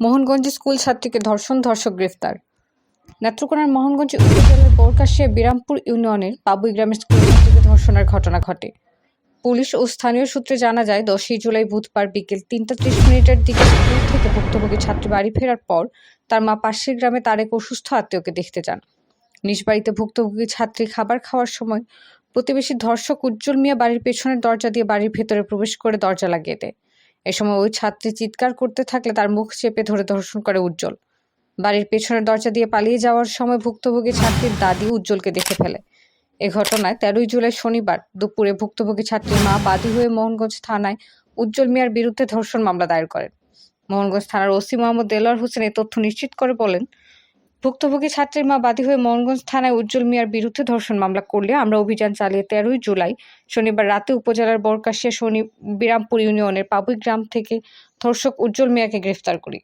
মোহনগঞ্জে school ছাত্রীকে ধর্ষণ, ধর্ষক গ্রেফতার। নেত্রকোনার মোহনগঞ্জ উপজেলার বরকাশিয়া বিরামপুর ইউনিয়নের পাবুই গ্রামের স্কুল ছাত্রীকে ধর্ষণের ঘটনা ঘটে। পুলিশ ও স্থানীয় সূত্রে জানা যায়, দশই জুলাই বুধবার বিকেল তিনটা ত্রিশ মিনিটের দিকে স্কুল থেকে ভুক্তভোগী ছাত্রী বাড়ি ফেরার পর তার মা পাশের গ্রামে তার এক অসুস্থ আত্মীয়কে দেখতে যান। নিজ বাড়িতে ভুক্তভোগী ছাত্রী খাবার খাওয়ার সময় প্রতিবেশী ধর্ষক উজ্জ্বল মিয়া বাড়ির পেছনের দরজা দিয়ে বাড়ির ভেতরে প্রবেশ করে দরজা লাগিয়ে দেয়। এ সময় ওই ছাত্রী চিৎকার করতে থাকলে তার মুখ চেপে ধরে ধর্ষণ করে উজ্জ্বল। বাড়ির পেছনের দরজা দিয়ে পালিয়ে যাওয়ার সময় ভুক্তভোগী ছাত্রীর দাদি উজ্জ্বলকে দেখে ফেলে। এ ঘটনায় তেরোই জুলাই শনিবার দুপুরে ভুক্তভোগী ছাত্রীর মা বাদী হয়ে মোহনগঞ্জ থানায় উজ্জ্বল মিয়ার বিরুদ্ধে ধর্ষণ মামলা দায়ের করেন। মোহনগঞ্জ থানার ওসি মোহাম্মদ দেলোয়ার হোসেন এ তথ্য নিশ্চিত করে বলেন ভুক্তভোগী ছাত্রীর মা বাদী হয়ে মোহনগঞ্জ থানায় উজ্জ্বল মিয়ার বিরুদ্ধে ধর্ষণ মামলা করলে আমরা অভিযান চালিয়ে তেরোই জুলাই, শনিবার রাতে উপজেলার বরকাশিয়া শনি, বিরামপুর ইউনিয়নের পাবুই গ্রাম থেকে ধর্ষক উজ্জ্বল মিয়াকে গ্রেফতার করি।